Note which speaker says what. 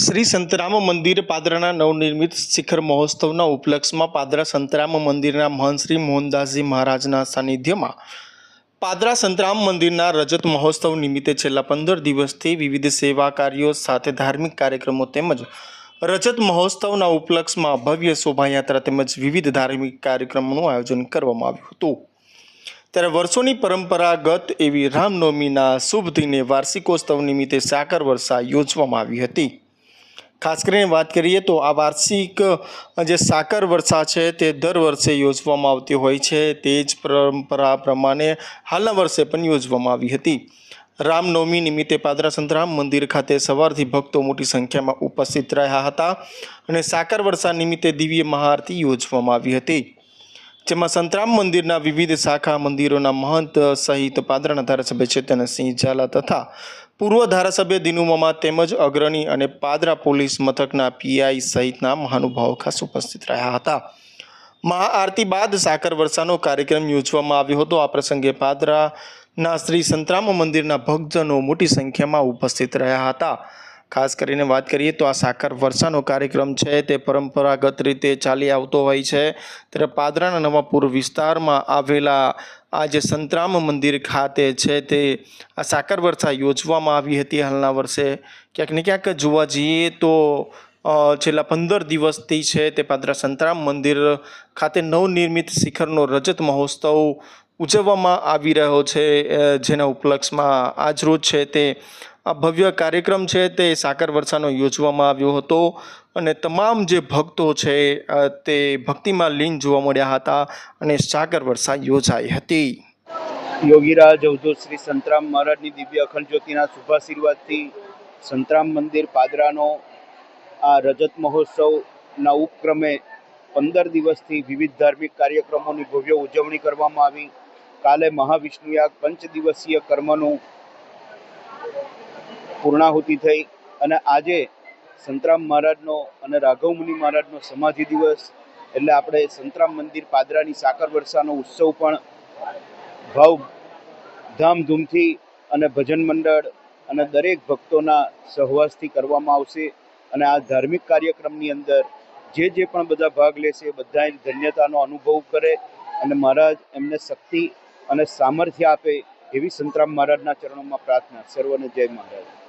Speaker 1: શ્રી સંતરામ મંદિર પાદરાના નવનિર્મિત શિખર મહોત્સવના ઉપલક્ષમાં પાદરા સંતરામ મંદિરના મહંત શ્રી મોહનદાસજી મહારાજના સાનિધ્યમાં પાદરા સંતરામ મંદિરના રજત મહોત્સવ નિમિત્તે છેલ્લા પંદર દિવસથી વિવિધ સેવા કાર્યો સાથે ધાર્મિક કાર્યક્રમો તેમજ રજત મહોત્સવના ઉપલક્ષમાં ભવ્ય શોભાયાત્રા તેમજ વિવિધ ધાર્મિક કાર્યક્રમોનું આયોજન કરવામાં આવ્યું હતું. ત્યારે વર્ષોની પરંપરાગત એવી રામનવમીના શુભ દિને વાર્ષિકોત્સવ નિમિત્તે સાકર વર્ષા યોજવામાં આવી હતી. ખાસ કરીને વાત કરીએ તો આ વાર્ષિક જે સાકર વર્ષા છે તે દર વર્ષે યોજવામાં આવતી હોય છે. તે જ પરંપરા પ્રમાણે હાલના વર્ષે પણ યોજવામાં આવી હતી. રામનવમી નિમિત્તે પાદરા સંતરામ મંદિર ખાતે સવારથી ભક્તો મોટી સંખ્યામાં ઉપસ્થિત રહ્યા હતા અને સાકર વર્ષા નિમિત્તે દિવ્ય મહાઆરતી યોજવામાં આવી હતી. જેમાં સંતરામ મંદિરના વિવિધ શાખા મંદિરોના મહંત સહિત પાદરાના ધારાસભ્ય ચેતનસિંહ ઝાલા તથા પૂર્વ ધારાસભ્ય દિનુમામા તેમજ અગ્રણી અને પાદરા પોલીસ મથકના પીઆઈ સહિતના મહાનુભાવો ખાસ ઉપસ્થિત રહ્યા હતા. મહાઆરતી બાદ સાકર વર્ષાનો કાર્યક્રમ યોજવામાં આવ્યો હતો. આ પ્રસંગે પાદરાના શ્રી સંતરામ મંદિરના ભક્તજનો મોટી સંખ્યામાં ઉપસ્થિત રહ્યા હતા. ખાસ કરીને વાત કરીએ તો આ સાકર વર્ષાનો કાર્યક્રમ છે, તે પરંપરાગત રીતે ચાલી આવતો હોય છે. ત્યારે પાદરાના નવાપુર વિસ્તારમાં આવેલા આ જે સંતરામ મંદિર ખાતે છે, તે આ સાકર વર્ષા યોજવામાં આવી હતી હાલના વર્ષે. ક્યાંક ને ક્યાંક જોવા જઈએ તો છેલ્લા પંદર દિવસથી છે તે પાદરા સંતરામ મંદિર ખાતે નવનિર્મિત શિખરનો રજત મહોત્સવ ઉજવવામાં આવી રહ્યો છે જેના ઉપલક્ષમાં આજરોજ છે તે આ ભવ્ય કાર્યક્રમ છે તે સાકર વર્ષાનો યોજવામાં આવ્યો હતો અને તમામ જે ભક્તો છે તે ભક્તિમાં લીન જોવા મળ્યા હતા અને સાકર વર્ષા યોજાઈ હતી.
Speaker 2: યોગીરાજ અવધો શ્રી સંતરામ મહારાજની દિવ્ય અખંડ જ્યોતિના શુભાશીર્વાદથી સંતરામ મંદિર પાદરાનો આ રજત મહોત્સવના ઉપક્રમે પંદર દિવસથી વિવિધ ધાર્મિક કાર્યક્રમોની ભવ્ય ઉજવણી કરવામાં આવી. કાલે મહાવિષ્ણુયાગ પંચ દિવસીય કર્મનું પૂર્ણાહુતિ થઈ અને આજે સંતરામ મહારાજનો અને રાઘવ મુનિ મહારાજનો સમાધિ દિવસ એટલે આપણે સંતરામ મંદિર પાદરાની સાકર વર્ષાનો ઉત્સવ પણ ભાવ ધામધૂમથી અને ભજન મંડળ અને દરેક ભક્તોના સહવાસથી કરવામાં આવશે અને આ ધાર્મિક કાર્યક્રમની અંદર જે જે પણ બધા ભાગ લેશે બધા ધન્યતાનો અનુભવ કરે અને મહારાજ એમને શક્તિ અને સામર્થ્ય આપે એવી સંતરામ મહારાજના ચરણોમાં પ્રાર્થના. સર્વને જય મહારાજ.